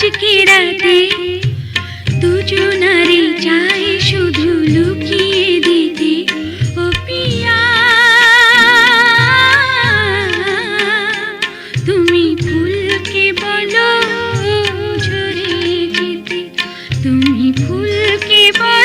আজকে রাতে দুজনারে চাই শুধু লুকিয়ে দিতে। ও পিয়া, তুমি ফুলকে বলো ঝরে যেতে। তুমি ফুলকে বলো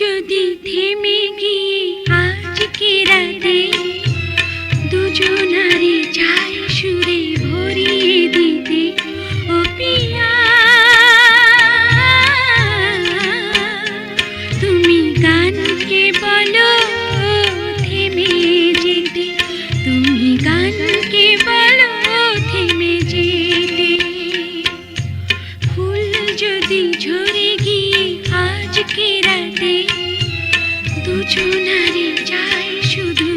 যদি থেমে গিয়ে আজকে রাতে দুজন সোনারে চাই শুধু